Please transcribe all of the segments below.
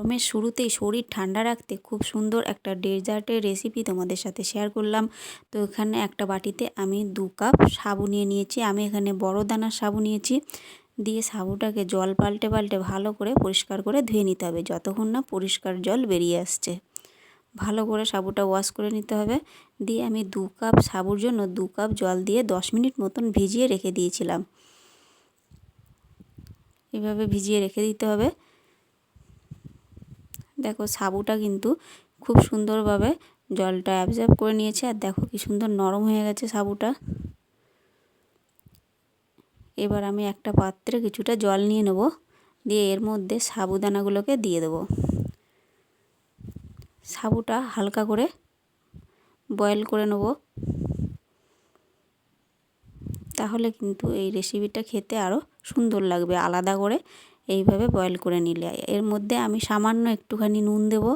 গরমের শুরুতেই শরীর ঠান্ডা রাখতে খুব সুন্দর একটা ডেজার্টের রেসিপি তোমাদের সাথে শেয়ার করলাম। তো এখানে একটা বাটিতে আমি দু কাপ সাবু নিয়ে নিয়েছি। আমি এখানে বড় দানার সাবু নিয়েছি। দিয়ে সাবুটাকে জল পাল্টে পাল্টে ভালো করে পরিষ্কার করে ধুয়ে নিতে হবে। যতক্ষণ না পরিষ্কার জল বেরিয়ে আসছে। ভালো করে সাবুটা ওয়াশ করে নিতে হবে। দিয়ে আমি দু কাপ সাবুর জন্য দু কাপ জল দিয়ে দশ মিনিট মতন ভিজিয়ে রেখে দিয়েছিলাম। এভাবে ভিজিয়ে রেখে দিতে হবে। দেখো সাবুটা কিন্তু খুব সুন্দরভাবে জলটা অ্যাবজর্ব করে নিয়েছে আর দেখো কি সুন্দর নরম হয়ে গেছে সাবুটা। এবার আমি একটা পাত্রে কিছুটা জল নিয়ে নেব, দিয়ে এর মধ্যে সাবুদানাগুলোকে দিয়ে দেবো। সাবুটা হালকা করে বয়েল করে নেব। তাহলে কিন্তু এই রেসিপিটা খেতে আরও সুন্দর লাগবে, আলাদা করে এইভাবে বয়েল করে নিলে। এর মধ্যে আমি সামান্য একটুখানি নুন দেব।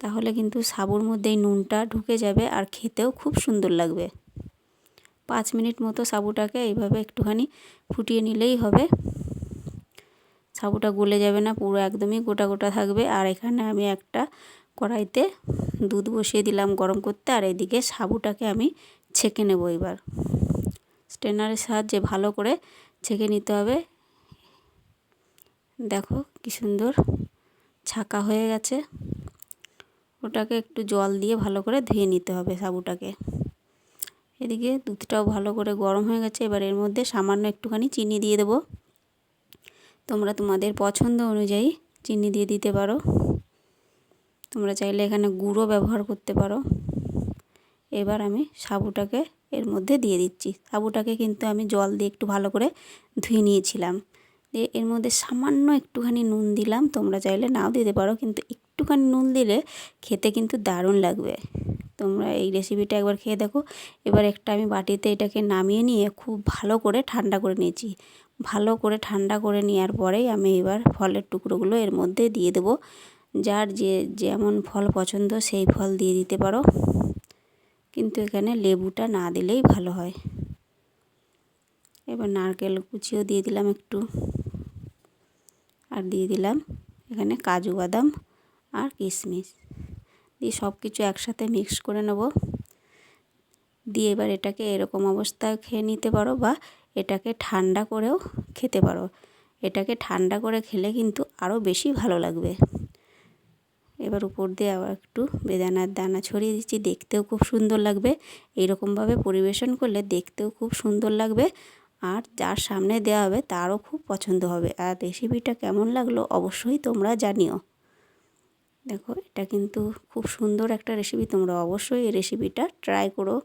তাহলে কিন্তু সাবুর মধ্যে এই নুনটা ঢুকে যাবে আর খেতেও খুব সুন্দর লাগবে। পাঁচ মিনিট মতো সাবুটাকে এইভাবে একটুখানি ফুটিয়ে নিলেই হবে। সাবুটা গলে যাবে না, পুরো একদমই গোটা গোটা থাকবে। আর এখানে আমি একটা কড়াইতে দুধ বসিয়ে দিলাম গরম করতে, আর এদিকে সাবুটাকে আমি ছেঁকে নেব এবার। স্ট্রেনারের সাহায্যে ভালো করে ছেঁকে নিতে হবে। দেখো কি সুন্দর ছাকা হয়ে গেছে। ওটাকে একটু জল দিয়ে ভালো করে ধুয়ে নিতে হবে সাবুটাকে। এদিকে দুধটাও ভালো করে গরম হয়ে গেছে, এবার এর মধ্যে সামান্য একটুখানি চিনি দিয়ে দেবো। তোমরা তোমাদের পছন্দ অনুযায়ী চিনি দিয়ে দিতে পারো। তোমরা চাইলে এখানে গুঁড়ো ব্যবহার করতে পারো। এবার আমি সাবুটাকে এর মধ্যে দিয়ে দিচ্ছি। সাবুটাকে কিন্তু আমি জল দিয়ে একটু ভালো করে ধুয়ে নিয়েছিলাম। দিয়ে এর মধ্যে সামান্য একটুখানি নুন দিলাম। তোমরা চাইলে নাও দিতে পারো, কিন্তু একটুখানি নুন দিলে খেতে কিন্তু দারুণ লাগবে। তোমরা এই রেসিপিটা একবার খেয়ে দেখো। এবার একটা আমি বাটিতে এটাকে নামিয়ে নিয়ে খুব ভালো করে ঠান্ডা করে নিয়েছি। ভালো করে ঠান্ডা করে নেওয়ার পরেই আমি এবার ফলের টুকরোগুলো এর মধ্যে দিয়ে দেবো। যার যে যেমন ফল পছন্দ সেই ফল দিয়ে দিতে পারো। কিন্তু এখানে লেবুটা না দিলেই ভালো হয়। এবার নারকেল কুচিও দিয়ে দিলাম একটু। আর দিয়ে দিলাম এখানে কাজু বাদাম আর কিশমিশ। দিয়ে সব কিছু একসাথে মিক্স করে নেব। দিয়ে এবার এটাকে এরকম অবস্থায় খেয়ে নিতে পারো বা এটাকে ঠান্ডা করেও খেতে পারো। এটাকে ঠান্ডা করে খেলে কিন্তু আরও বেশি ভালো লাগবে। এবার উপর দিয়ে আবার একটু বেদানার দানা ছড়িয়ে দিচ্ছি, দেখতেও খুব সুন্দর লাগবে। এইরকমভাবে পরিবেশন করলে দেখতেও খুব সুন্দর লাগবে। আর যার সামনে দেওয়া হবে তারও খুব পছন্দ হবে। আর রেসিপিটা কেমন লাগল অবশ্যই তোমরা জানিও। দেখো, এটা কিন্তু খুব সুন্দর একটা রেসিপি তোমরা অবশ্যই এই রেসিপিটা ট্রাই করো।